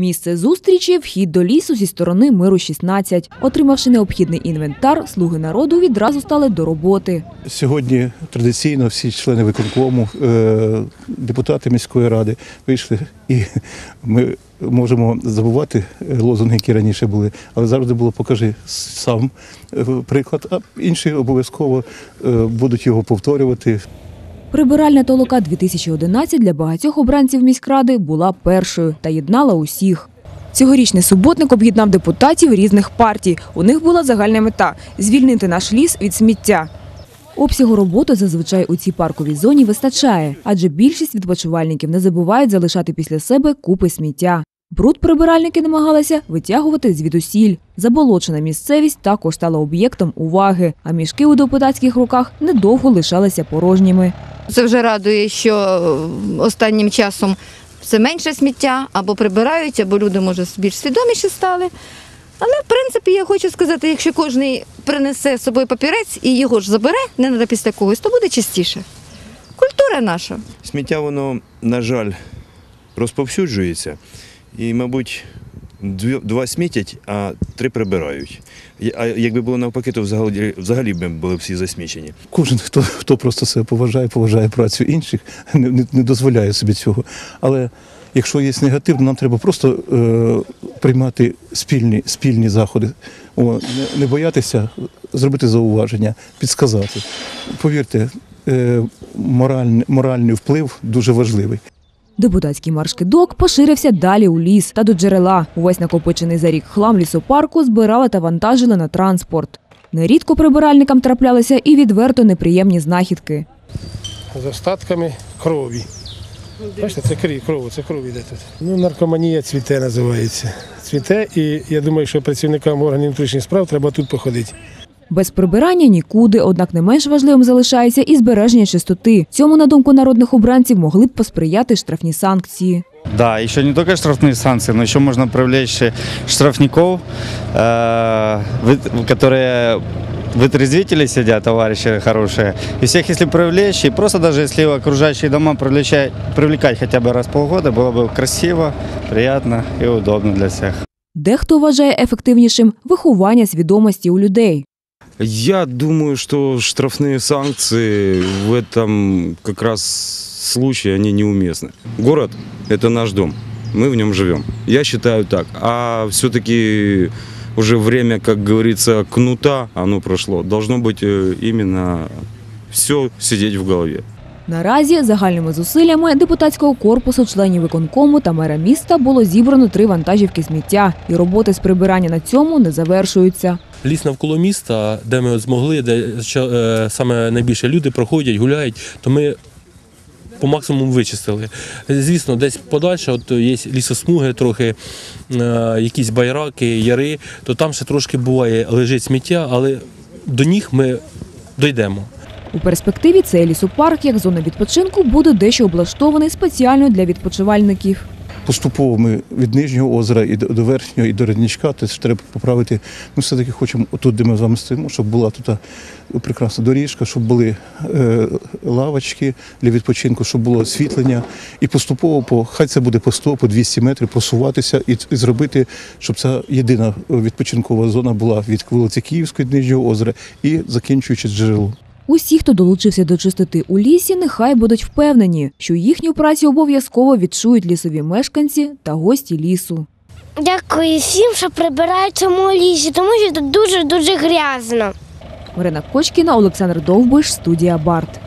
Місце зустрічі вхід до лісу зі сторони миру 16. Отримавши необхідний інвентар, слуги народу відразу стали до роботи. Сьогодні традиційно всі члени виконкому, е, депутати міської ради вийшли, і ми можемо забувати лозунги, які раніше були, але завжди було покажи сам е, приклад, а інші обов'язково е, будуть його повторювати. Прибиральна толока 2011 для багатьох обранців міськради була першою та єднала усіх. Цьогорічний суботник об'єднав депутатів різних партій. У них була загальна мета звільнити наш ліс від сміття. Обсягу роботи зазвичай у цій парковій зоні вистачає, адже більшість відпочивальників не забувають залишати після себе купи сміття. Бруд прибиральники намагалися витягувати звідусіль. Заболочена місцевість також стала об'єктом уваги, а мішки у депутатських руках недовго лишалися порожніми. Це вже радує, що е, останнім часом все менше сміття, або прибирають, або люди, може, більш свідоміші стали. Але, в принципі, я хочу сказати, якщо кожен принесе з собою папірець і його ж забере, не треба після когось, то буде чистіше. Культура наша. Сміття воно, на жаль, розповсюджується. І, мабуть, два смітять, а три прибирають. А якби було навпаки, то взагалі, взагалі б були всі засмічені. Кожен, хто, хто просто себе поважає, поважає працю інших, не, не, не дозволяє собі цього. Але якщо є негатив, нам треба просто е, приймати спільні, спільні заходи. О, не, не боятися зробити зауваження, підсказати. Повірте, е, моральний, моральний вплив дуже важливий. Депутатський марш-кидок поширився далі у ліс та до джерела. Увесь накопичений за рік хлам лісопарку збирали та вантажили на транспорт. Нерідко прибиральникам траплялися і відверто неприємні знахідки. з остатками крові. Бачите, це кров, кров, це кров іде тут. Ну, наркоманія цвіте називається. Цвіте, і я думаю, що працівникам органів внутрішніх справ треба тут походити. Без прибирання нікуди, однак не менш важливим залишається і збереження чистоти. Цьому, на думку народних обранців, могли б посприяти штрафні санкції. Да, еще не только штрафные санкции, но еще можно привлечь штрафников, э, вы- которые вытрезвители сидят, товарищи хорошие. И всех, если привлечь, и просто даже если окружающие дома привлечать, привлекать хотя бы раз в полгода, было бы красиво, приятно и удобно для всех. Дехто вважає ефективнішим виховання свідомості у людей. Я думаю, что штрафные санкции в этом как раз случае они неуместны. Город – это наш дом, мы в нем живем. Я считаю так. А все-таки уже время, как говорится, кнута, оно прошло. Должно быть э, именно все сидеть в голове. Наразі загальними зусиллями депутатського корпусу, членів виконкому та мера міста було зібрано три вантажівки сміття, і роботи з прибирання на цьому не завершуються. ліс навколо міста, де ми змогли, де е, саме найбільше люди проходять, гуляють, то ми по максимуму вичистили. Звісно, десь подальше от є лісосмуги, трохи е, якісь байраки, яри, то там ще трошки буває лежить сміття, але до них ми дійдемо. У перспективі цей лісопарк, як зона відпочинку, буде дещо облаштований спеціально для відпочивальників. Поступово ми від нижнього озера і до верхнього, і до родничка, тобто треба поправити. Ми все-таки хочемо отут, де ми з вами стоїмо, щоб була тут прекрасна доріжка, щоб були е, лавочки для відпочинку, щоб було освітлення. І поступово, по, хай це буде по 100, по 200 метрів, просуватися і, зробити, щоб ця єдина відпочинкова зона була від вулиці Київської до Нижнього озера і закінчуючи джерело. Усі, хто долучився до чистоти у лісі, нехай будуть впевнені, що їхню працю обов'язково відчують лісові мешканці та гості лісу. Дякую всім, що прибирають цьому лісі, тому що тут дуже-дуже грязно. Марина Кочкіна, Олександр Довбиш, студія Барт.